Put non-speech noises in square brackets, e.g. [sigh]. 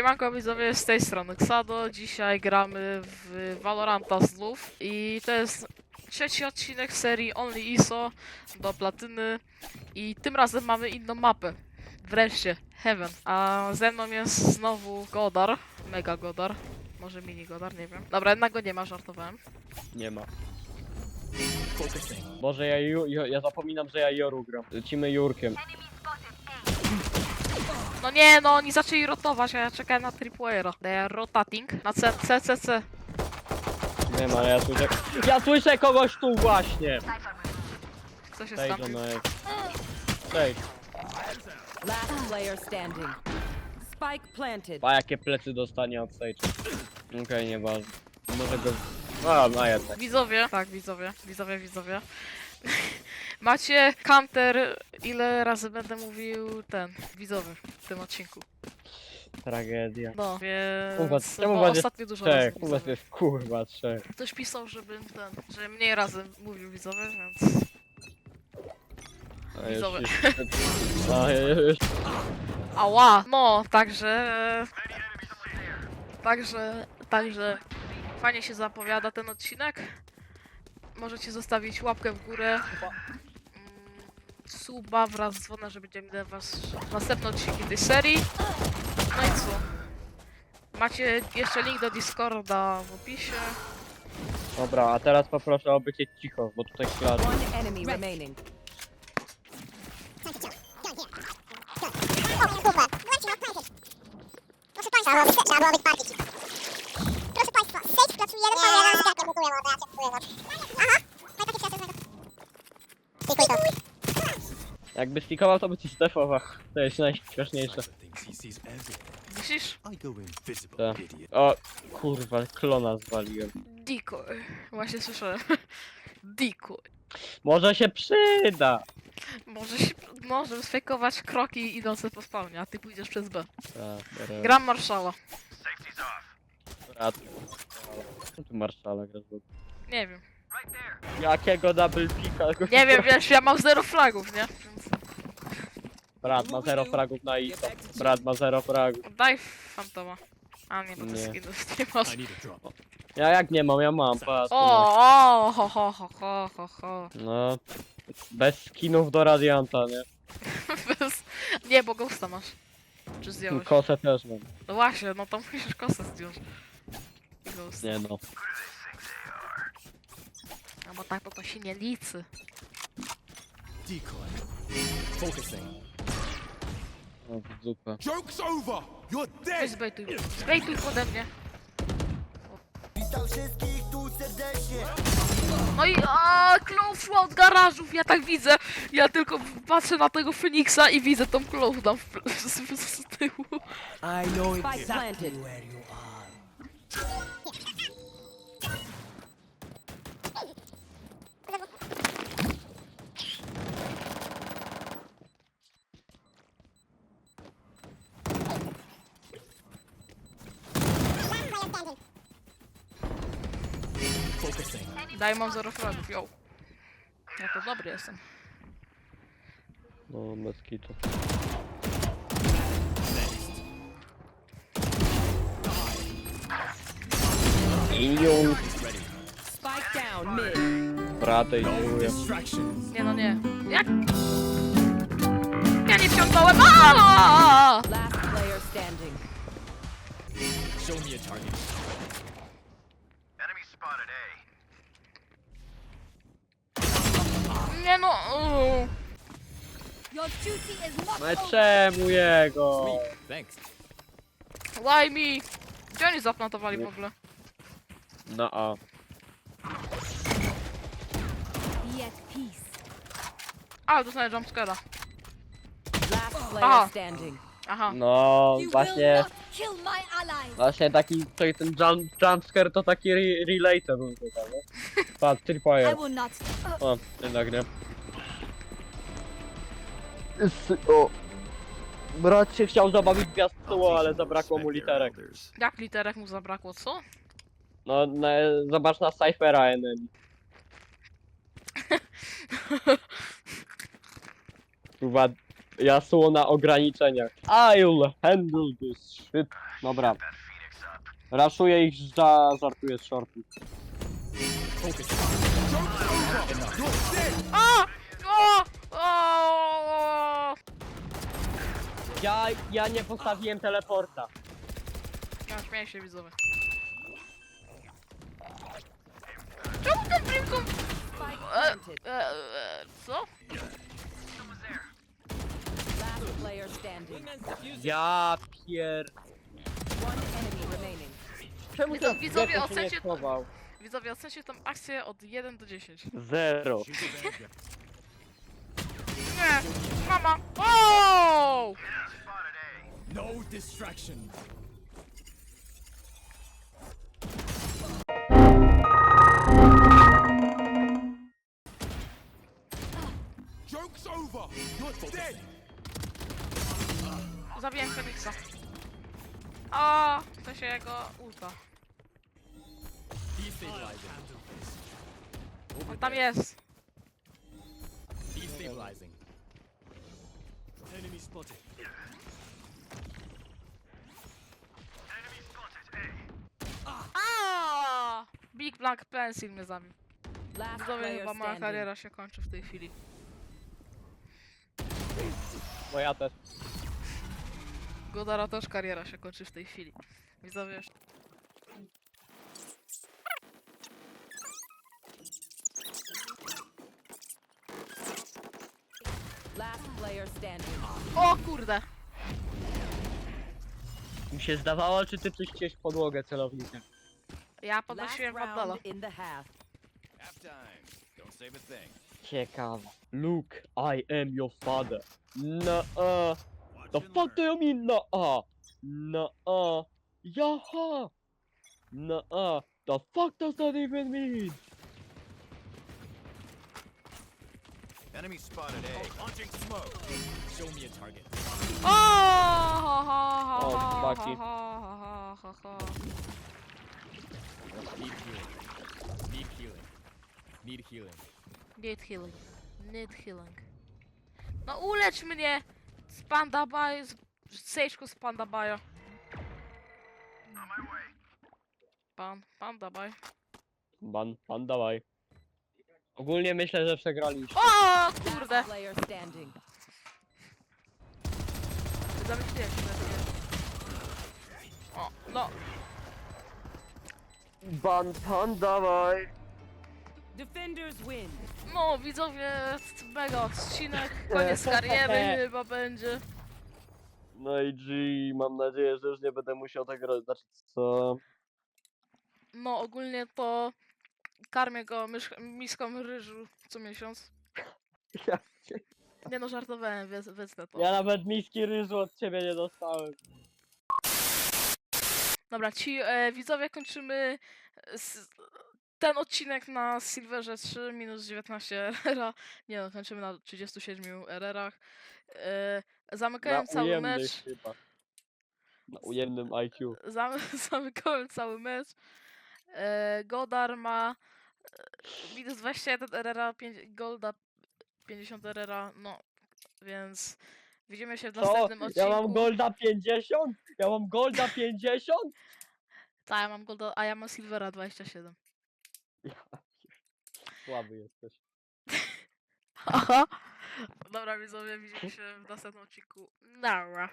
Siemanko widzowie, z tej strony Xado. Dzisiaj gramy w Valoranta znów i to jest trzeci odcinek serii Only ISO do platyny i tym razem mamy inną mapę. Wreszcie, Heaven. A ze mną jest znowu Godar, Mega Godar. Może mini Godar, nie wiem. Dobra, jednak go nie ma, żartowałem. Nie ma. Boże, ja, ju, ja, ja zapominam, że ja Joru gram. Lecimy Jurkiem. No nie, no oni zaczęli rotować, a ja czekałem na tripwayera. They are rotating na C, C, C, C. Nie ma, ja słyszę... Ja słyszę kogoś tu właśnie! Co się stało? Cześć. Last player standing. Spike planted. A jakie plecy dostanie od Sage. Okej, nieważne. Może go... A, no jednak. Widzowie, tak, widzowie, widzowie, widzowie. Macie counter, ile razy będę mówił ten, widzowy w tym odcinku. Tragedia. No, Kurwa, więc czemu bo będzie ostatnio dużo razy Trzech, u was widzowie. jest kurwa trzech. Ktoś pisał, żebym ten, że mniej razy mówił widzowie, więc... A Widzowie. już- A. Ała! No, także... Także, także... Fajnie się zapowiada ten odcinek. Możecie zostawić łapkę w górę. Mm, Suba wraz z dzwonem, że będziemy dla was następne odcinki tej serii. No i co? Macie jeszcze link do Discorda w opisie. Dobra, a teraz poproszę o bycie cicho, bo tutaj ślady. One enemy remaining. Na. Proszę Państwa, no, trzeba było być bardziej cicho. Proszę Państwa, Sage pracuje jeden, ale ja zgadłem, buduję, bo ja cię buduję, no. Aha, no i takie przyjaciół znajdę. Pikuj to. Jakby stikował, to by ci zdefował. To jest najśmieszniejsze. Myślisz? Tak. O, kurwa, klona zwaliłem. Decoy. Właśnie słyszałem. [laughs] Decoy. Może się przyda! Może się, no, żeby sfejkować kroki idące po spawnie, a ty pójdziesz przez B. Tak, teraz- Gram Marszala. Brat. Co tu marszala gra z Nie wiem. Jakiego double pika? Nie wiem, wiesz, ja mam zero flagów, nie? Więc Brat ma zero fragów na ISO. Brat ma zero fragów. daj fantoma. A nie, bo to Nie. skinów nie masz. I need a drop. Ja jak nie mam, ja mam, patrz. O, o, ho, ho, ho, ho, ho, ho. No. Bez skinów do Radianta, nie? [laughs] Bez... Nie, bo ghosta masz. Czy zdjąłeś? Kosę też mam. No właśnie, no to musisz kosę zdjąć. I Ghost. Nie no. No bo tak to, to się nie liczy. Decoy. Focusing. O, w dupę. Joke's over! You're Weź dead! zbejtuj. Zbejtuj pode mnie. No i a, szła od garażów, ja tak widzę. Ja tylko patrzę na tego Feniksa i widzę tą Clove tam w, z, z, z tyłu. Spike planted. Focusing. Daj, mam zero fragów, yo. Ja to dobry jestem. No, bez kitu. Ilion, Spike down mid. bratej, No dziękuję. Nie no nie. Jak? Ja nie wciągnąłem. Aaaa! Last player standing. Show me a target. Nie no. uuu. Ale czemu jego? Thanks. Why me? Gdzie oni zaplantowali w ogóle? No a. A, dostaję jumpscare'a. Last Aha. player standing. Aha. No, właśnie, właśnie taki, to ten jump, jumpscare to taki re relatable chyba, nie? Patrz, tripwire. O, jednak nie. O. Brat się chciał zabawić gwiazdką, ale zabrakło mu literek. Jak literek mu zabrakło, co? No, na, zobacz na Cyphera enemy. [laughs] Kurwa, Jasło na ograniczeniach. I'll handle this shit. Dobra. Raszuję ich za... żartuję z shortu. Focus. A! O! O! Ja, ja nie postawiłem teleporta. Ja śmieję się widzowie. Czemu ten. Spike E, e, e, co? Last player standing. Ja pier... One enemy remaining. Czemu Widzo- ten widzowie, Gecko się nie ocencie- schował? Widzowie, ocencie tą akcję od 1 do 10. Zero. [laughs] Nie! Mama! O! No distraction. Joke's over. You're dead. Zabiłem Feniksa. O! W sensie jego ulta. Destabilizing. On tam jest. Destabilizing. Enemy spotted. A! Big Black Pencil mnie zabił. Last Widzowie, player chyba moja standing. kariera się kończy w tej chwili. No ja też. Godara też kariera się kończy w tej chwili. Widzowie, Last player standing. O kurde! Mi się zdawało, czy ty w podłogę celownikiem. Ja Last podnosiłem Wandala. round in the half. Halftime. Don't save a thing. Ciekawe. Luke, I am your father. No, uh, the fuck do you mean, no, uh? No, uh, yaha. No, uh, the fuck does that even mean? Enemy spotted A. Launching smoke. Show me a target. O! Ha, ha, ha, O, ha, Baki. ha, ha, ha, ha, ha. Need healing. Need healing. Need healing. Need healing. Need healing. No ulecz mnie! Z Panda Bajo, z Sejczku z Panda Bajo. Pan, Panda Baj. Ban, pan, dawaj. Ogólnie myślę, że przegraliśmy. O kurde! Player standing. Zamyśliłem się na. O, no. Ban, pan, dawaj. Defenders win. No, widzowie, mega odcinek. [laughs] Koniec kariery chyba będzie. No i G, mam nadzieję, że już nie będę musiał tego robić. Znaczy, co? No, ogólnie to karmię go mysz, miską ryżu co miesiąc. [laughs] Ja, Nie no, żartowałem, wy- wytnę to. ja nawet miski ryżu od ciebie nie dostałem. Dobra, ci e, widzowie kończymy s- ten odcinek na Silverze 3 minus 19 [laughs] RR. Nie no, kończymy na 37 RR-ach. E, zamykałem Na cały mecz. chyba. Na ujemnym IQ. Zam [laughs] zamykałem cały mecz. E, Godar ma e, minus 21 RR, 5, Golda 50 RR, no więc widzimy się w Co? następnym odcinku. Ja mam Golda 50? Ja mam Golda 50? Tak, ja mam Golda, a ja mam Silvera 27. Słaby jesteś. [laughs] Aha. Dobra widzowie, widzimy się w następnym odcinku. Nara.